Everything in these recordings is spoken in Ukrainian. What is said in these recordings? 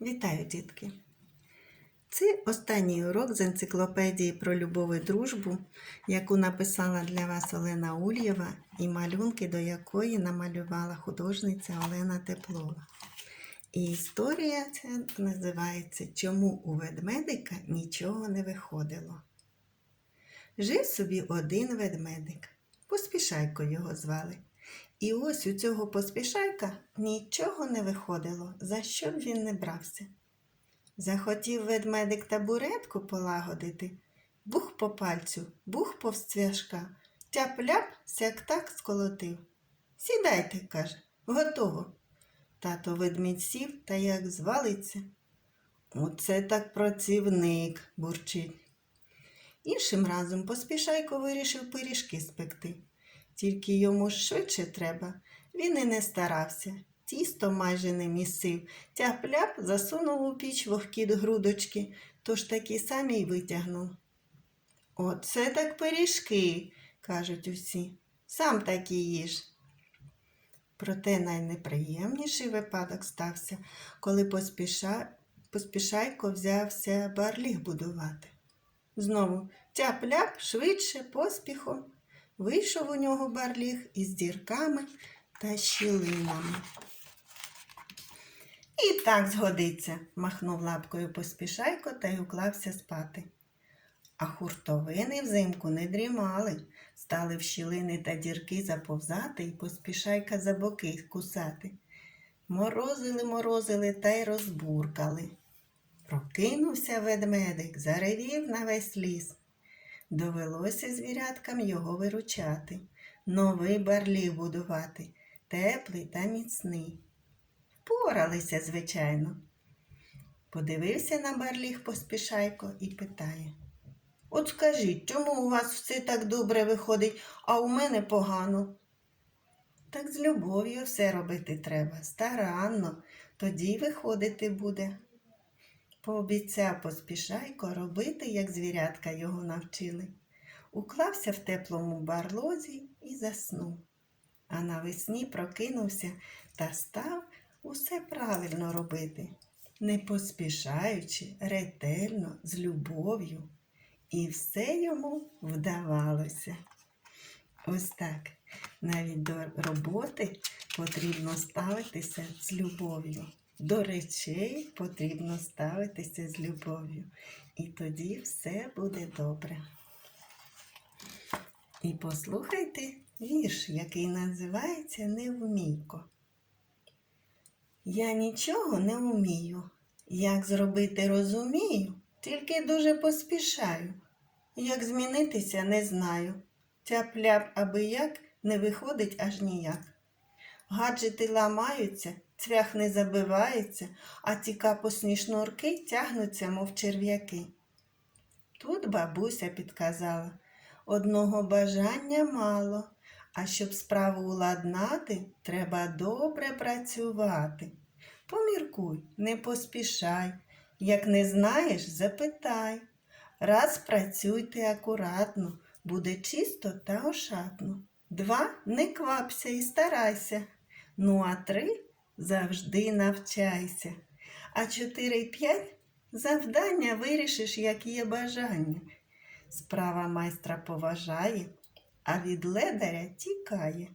Вітаю, дітки! Це останній урок з енциклопедії про любов і дружбу, яку написала для вас Олена Ульєва і малюнки, до якої намалювала художниця Олена Теплова. І історія ця називається Чому у ведмедика нічого не виходило. Жив собі один ведмедик. Поспішайко його звали. І ось у цього поспішайка нічого не виходило, за що б він не брався. Захотів ведмедик табуретку полагодити, бух по пальцю, бух повз цвяшка, тяп-ляп сяк так сколотив. Сідайте, каже, готово. Тато ведмідь сів та як звалиться. Оце так працівник, бурчить. Іншим разом поспішайко вирішив пиріжки спекти. Тільки йому швидше треба. Він і не старався. Тісто майже не місив. Тяп-ляп засунув у піч вогкі грудочки, тож такі самі й витягнув. Оце так пиріжки, кажуть усі. Сам такі їж. Проте найнеприємніший випадок стався, коли поспіша... поспішайко взявся барліг будувати. Знову тяп-ляп швидше, поспіхом. Вийшов у нього барліг із дірками та щілинами. І так згодиться, махнув лапкою поспішайко та й уклався спати. А хуртовини взимку не дрімали, стали в щілини та дірки заповзати і поспішайка за боки кусати. Морозили, морозили та й розбуркали. Прокинувся ведмедик, заревів на весь ліс. Довелося звіряткам його виручати, новий барліг будувати, теплий та міцний. Впоралися, звичайно. Подивився на барліг поспішайко і питає. От скажіть, чому у вас все так добре виходить, а у мене погано? Так з любов'ю все робити треба, старанно, тоді виходити буде. Пообіцяв поспішайко робити, як звірятка його навчили. Уклався в теплому барлозі і заснув. А навесні прокинувся та став усе правильно робити, не поспішаючи, ретельно, з любов'ю. І все йому вдавалося. Ось так. Навіть до роботи потрібно ставитися з любов'ю. До речей потрібно ставитися з любов'ю. І тоді все буде добре. І послухайте вірш, який називається Невмійко. Я нічого не вмію. Як зробити розумію, тільки дуже поспішаю. Як змінитися, не знаю. Тяп-ляп аби як не виходить аж ніяк. Гаджети ламаються, цвях не забивається, а ті капусні шнурки тягнуться, мов черв'яки. Тут бабуся підказала одного бажання мало, а щоб справу уладнати, треба добре працювати. Поміркуй, не поспішай, як не знаєш, запитай. Раз працюйте акуратно, буде чисто та ошатно. Два не квапся і старайся. Ну, а три завжди навчайся. А чотири й п'ять завдання вирішиш, як є бажання. Справа майстра поважає, а від ледаря тікає.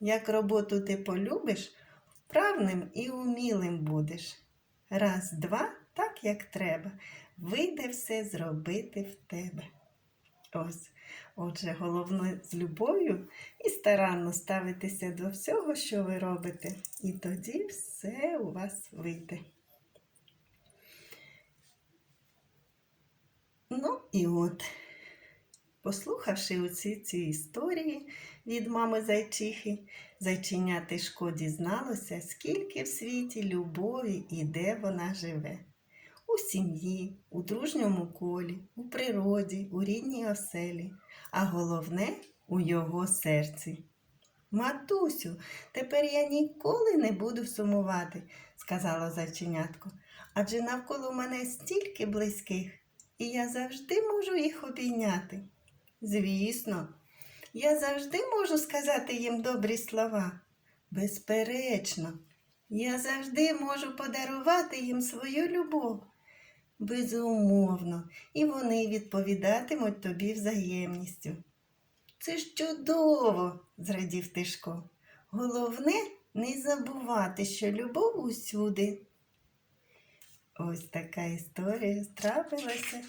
Як роботу ти полюбиш, вправним і умілим будеш. Раз, два, так як треба, вийде все зробити в тебе. Ось, отже, головне з любов'ю і старанно ставитися до всього, що ви робите, і тоді все у вас вийде. Ну і от, послухавши оці ці історії від мами зайчихи, зайчиня Тишко дізналося, скільки в світі любові і де вона живе. У сім'ї, у дружньому колі, у природі, у рідній оселі, а головне у його серці. Матусю, тепер я ніколи не буду сумувати, сказала зайченятко, адже навколо мене стільки близьких, і я завжди можу їх обійняти. Звісно, я завжди можу сказати їм добрі слова. Безперечно, Я завжди можу подарувати їм свою любов. Безумовно, і вони відповідатимуть тобі взаємністю. Це ж чудово, зрадів Тишко. Головне не забувати, що любов усюди. Ось така історія трапилася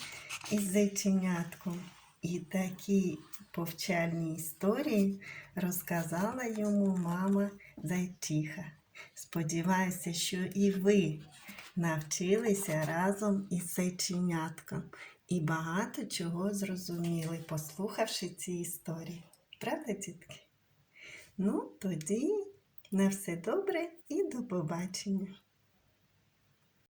із зайченятком. І такі повчальні історії розказала йому мама зайчиха. Сподіваюся, що і ви навчилися разом із зайченятком і багато чого зрозуміли, послухавши ці історії. Правда, дітки? Ну, тоді на все добре і до побачення.